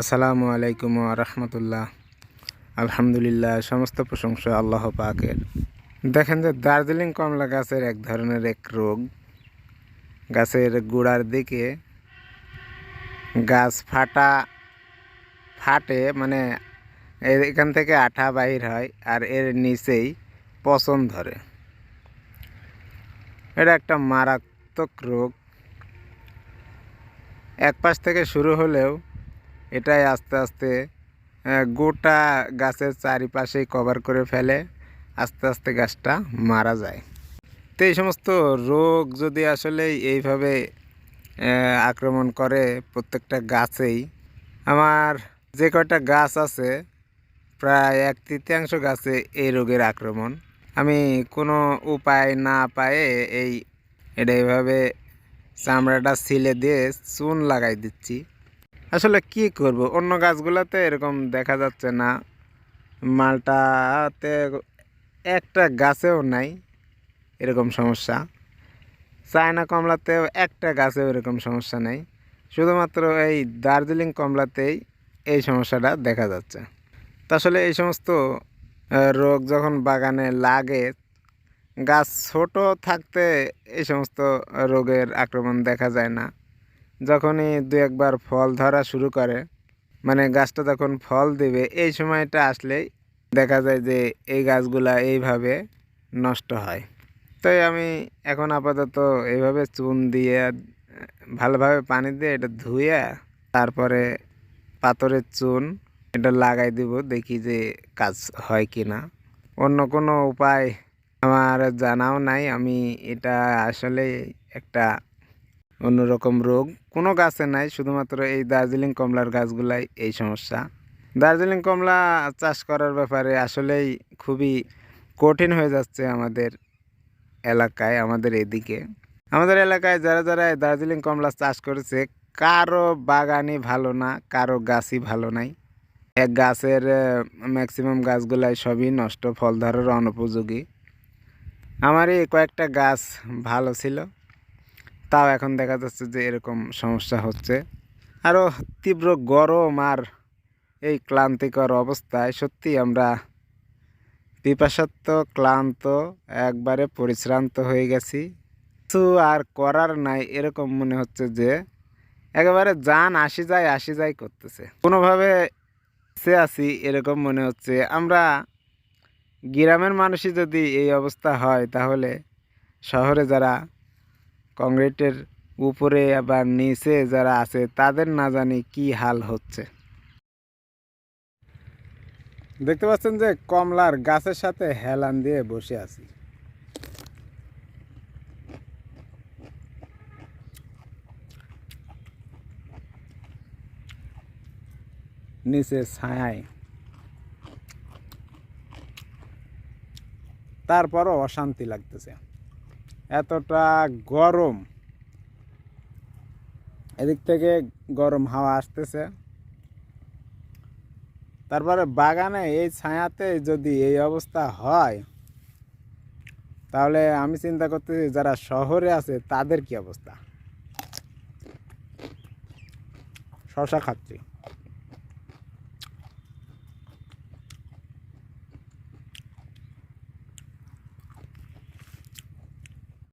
আসসালামু আলাইকুম রহমতুল্লাহ। আলহামদুলিল্লাহ, সমস্ত প্রশংসা আল্লাহ পাকের। দেখেন যে দার্জিলিং কমলা গাছের এক ধরনের এক রোগ। গাছের গোড়ার দিকে গাছ ফাটা, ফাটে মানে এখান থেকে আঠা বাহির হয় আর এর নিচেই পচন ধরে। এটা একটা মারাত্মক রোগ। এক পাশ থেকে শুরু হলেও এটাই আস্তে আস্তে গোটা গাছের চারিপাশেই কভার করে ফেলে আস্তে আস্তে গাছটা মারা যায়। তো এই সমস্ত রোগ যদি আসলে এইভাবে আক্রমণ করে প্রত্যেকটা গাছেই, আমার যে কয়টা গাছ আছে, প্রায় এক তৃতীয়াংশ গাছে এই রোগের আক্রমণ। আমি কোনো উপায় না পায়ে এই, এটা এইভাবে চামড়াটা ছিলে দিয়ে চুন লাগাই দিচ্ছি। আসলে কি করব? অন্য গাছগুলোতে এরকম দেখা যাচ্ছে না। মালটাতে একটা গাছেও নাই, এরকম সমস্যা। চায়না কমলাতেও একটা গাছেও এরকম সমস্যা নেই। শুধুমাত্র এই দার্জিলিং কমলাতেই এই সমস্যাটা দেখা যাচ্ছে। তা আসলে এই সমস্ত রোগ যখন বাগানে লাগে, গাছ ছোট থাকতে এই সমস্ত রোগের আক্রমণ দেখা যায় না। যখনই দু একবার ফল ধরা শুরু করে মানে গাছটা যখন ফল দেবে, এই সময়টা আসলেই দেখা যায় যে এই গাছগুলা এইভাবে নষ্ট হয়। তাই আমি এখন আপাতত এইভাবে চুন দিয়ে, ভালোভাবে পানি দিয়ে এটা ধুয়ে, তারপরে পাথরের চুন এটা লাগাই দিব, দেখি যে কাজ হয় কি না অন্য কোনো উপায় আমার জানাও নাই, আমি এটা আসলে একটা অন্যরকম রোগ কোনো গাছে নাই, শুধুমাত্র এই দার্জিলিং কমলার গাছগুলাই এই সমস্যা। দার্জিলিং কমলা চাষ করার ব্যাপারে আসলেই খুবই কঠিন হয়ে যাচ্ছে আমাদের এলাকায়, আমাদের এদিকে। আমাদের এলাকায় যারা যারা দার্জিলিং কমলা চাষ করেছে, কারও বাগানই ভালো না, কারও গাছই ভালো নাই। এক গাছের ম্যাক্সিমাম গাছগুলাই সবই নষ্ট ফল ধরার অনুপযোগী। আমারই কয়েকটা গাছ ভালো ছিল। তাও এখন দেখা যাচ্ছে যে এরকম সমস্যা হচ্ছে। আরও তীব্র গরম আর এই ক্লান্তিকর অবস্থায় সত্যি আমরা পিপাসাত্ম, ক্লান্ত, একবারে পরিশ্রান্ত হয়ে গেছি। কিছু আর করার নাই, এরকম মনে হচ্ছে যে একেবারে যান আসি যায় আসি যায় করতেছে। কোনোভাবে সে আছি, এরকম মনে হচ্ছে। আমরা গ্রামের মানুষই যদি এই অবস্থা হয়, তাহলে শহরে যারা কংক্রিটের উপরে আবার নিচে যারা আছে, তাদের না জানি কি হাল হচ্ছে। দেখতে পাচ্ছেন যে কমলার গাছের সাথে হেলান দিয়ে বসে আছি। নিচে ছায়ায়। তারপরও অশান্তি লাগতেছে। এতটা গরম। এদিক থেকে গরম হাওয়া আসতেছে। তারপরে বাগানে এই ছায়াতে যদি এই অবস্থা হয়, তাহলে আমি চিন্তা করতেছি যারা শহরে আছে, তাদের কি অবস্থা? শশা খাচ্ছি।